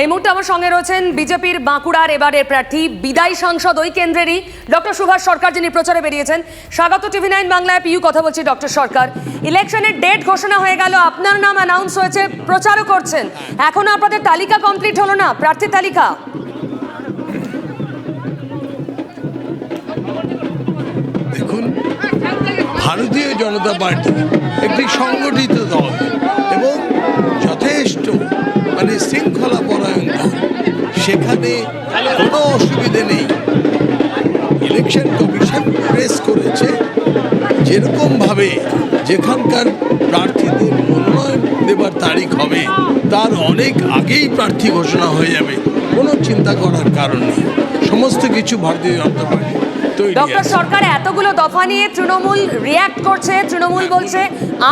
এই মুহূর্তে আমার সঙ্গে রয়েছেন বিজেপির বাঁকুড়ার এবারের প্রার্থী, বিদায়ী সাংসদ ওই কেন্দ্রেরই ডক্টর সুভাষ সরকার, যিনি প্রচারে বেরিয়েছেন। স্বাগত টিভি নাইন বাংলায় পিইউ কথা বলছি ডক্টর সরকার। ইলেকশনের ডেট ঘোষণা হয়ে গেল, আপনার নাম অ্যানাউন্স হয়েছে, প্রচারও করছেন। এখনও আপনাদের তালিকা কমপ্লিট হলো না প্রার্থী তালিকা। ভারতীয় জনতা পার্টি একটি সংগঠিত দল। যেখানকার প্রার্থীদের মনোনয়ন দেবার তারিখ হবে তার অনেক আগেই প্রার্থী ঘোষণা হয়ে যাবে। কোনো চিন্তা করার কারণ নেই। সমস্ত কিছু ভারতীয় জনতা পার্টি ডক্টর সরকার এতগুলো দফা নিয়ে তৃণমূল রিয়াক্ট করছে তৃণমূল বলছে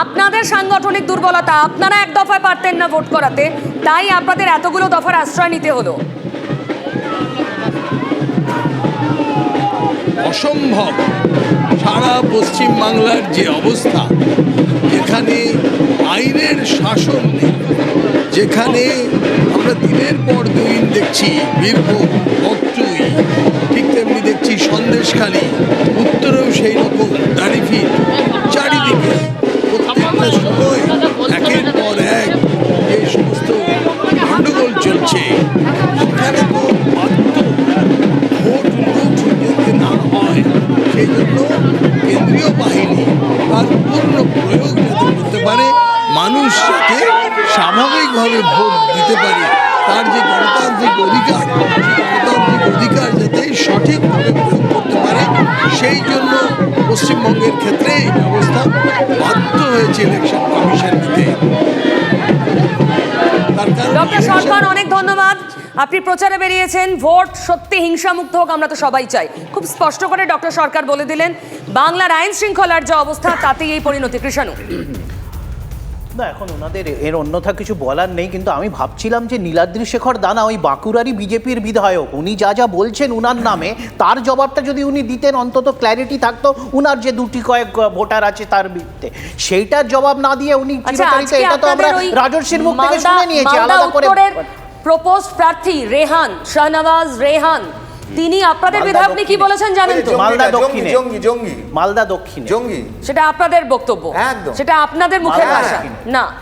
আপনাদের সাংগঠনিক দুর্বলতা আপনারা এক দফায় পারতেন না ভোট করাতে তাই আপনাদের এতগুলো দফার আশ্রয় নিতে হলো। অসম্ভব। সারা পশ্চিম বাংলার যে অবস্থা এখানে আইনের শাসন নেই, যেখানে আমরা দিনের পর দিন দেখছি বীরভূম অত্রুই ঠিক তেমনি দেখছি সন্দেশখালী, উত্তরেও সেই রকম স্বাভাবিকভাবে ভোট দিতে পারে তার যে গণতান্ত্রিক অধিকার গণতান্ত্রিক অধিকার যাতে সঠিকভাবে প্রয়োগ করতে পারে সেই জন্য পশ্চিমবঙ্গের ক্ষেত্রে এই ব্যবস্থা বাধ্য হয়েছে ইলেকশন কমিশন নিতে। ডক্টর সরকার অনেক ধন্যবাদ। আপনি প্রচারে বেরিয়েছেন ভোট সত্যি হিংসামুক্ত হোক আমরা তো সবাই চাই। খুব স্পষ্ট করে ডক্টর সরকার বলে দিলেন বাংলার আইন শৃঙ্খলার যে অবস্থা তাতেই এই পরিণতি। কৃষাণু। না এখন ওনাদের এর অন্যথা কিছু বলার নেই কিন্তু আমি ভাবছিলাম যে নীলাদ্রি শেখর দানা ওই বাঁকুড়ারই বিজেপির বিধায়ক। উনি যা যা বলছেন উনার নামে তার জবাবটা যদি উনি দিতেন অন্তত ক্ল্যারিটি থাকতো উনার যে দুটি কয়েক ভোটার আছে তার বিরুদ্ধে। সেইটার জবাব না দিয়ে উনি আচ্ছা এটা তো আমরা রাজর্ষির মুখ থেকে শুনে নিয়েছি আলাদা করে প্রপোজড প্রার্থী রেহান শাহনওয়াজ রেহান তিনি আপনাদের বিধায়ক আপনি কি বলেছেন জানেন তো? মালদা জঙ্গি, দক্ষিণে। জঙ্গি জঙ্গি। মালদা দক্ষিণে। জঙ্গি। সেটা আপনাদের বক্তব্য। একদম। সেটা আপনাদের মুখের ভাষা। না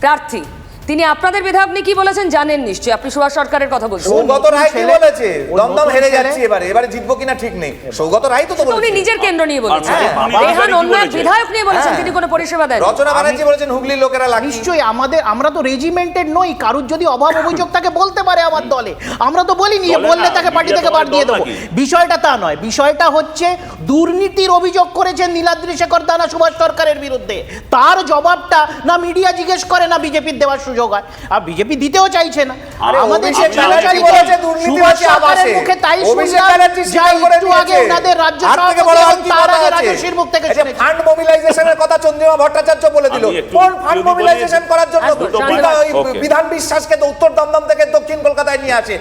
প্রার্থী। তিনি আপনাদের বিধায়ক নিয়ে কি বলেছেন? জানেন নিশ্চয়ই। আপনি সুভাষ সরকারের কথা বলছেন। সৌগত রায় কি বলেছে? দমদম হেরে যাচ্ছে এবারে। এবারে জিতবো কিনা ঠিক নেই। সৌগত রায় তো উনি নিজের কেন্দ্র নিয়ে বলেছেন। হ্যাঁ, রেহান অন্য? বিধায়ক নিয়ে বলেছেন হ্যাঁ। তিনি কোনো পরিষেবা দেন রচনা ব্যানার্জি বলেছেন হুগলির লোকেরা লাকি। নিশ্চয়ই আমাদের আমরা তো রেজিমেন্টেড নই। কারুর যদি অভাব অভিযোগ তাকে বলতে পারে আমার দলে। আমরা তো বলিনি যে বললে তাকে পার্টি থেকে বার দিয়ে দেবো। বিষয়টা তা নয়। বিষয়টা হচ্ছে দুর্নীতির অভিযোগ করেছেন নীলাদ্রি শেখর দানা সুভাষ সরকারের বিরুদ্ধে। তার জবাবটা না মিডিয়া জিজ্ঞেস করে না বিজেপির দেওয়ার সুযোগ হয় আর বিজেপি দিতেও চাইছে না আর আমাদের যে ব্যানার্জি বলেছে দুর্নীতি সুভাষ আবাসে। মুখে তাই আগে। ওনাদের রাজ্য? রাজস্বীর মুখ থেকে শুনেছি ফান্ড মোবিলাইজেশনের কথা চন্দ্রিমা ভট্টাচার্য বলে দিল কোন ফান্ড মোবিলাইজেশন করার জন্য ওই Okay. বিধান বিশ্বাসকে তো উত্তর দমদম থেকে দক্ষিণ কলকাতায় নিয়ে আসে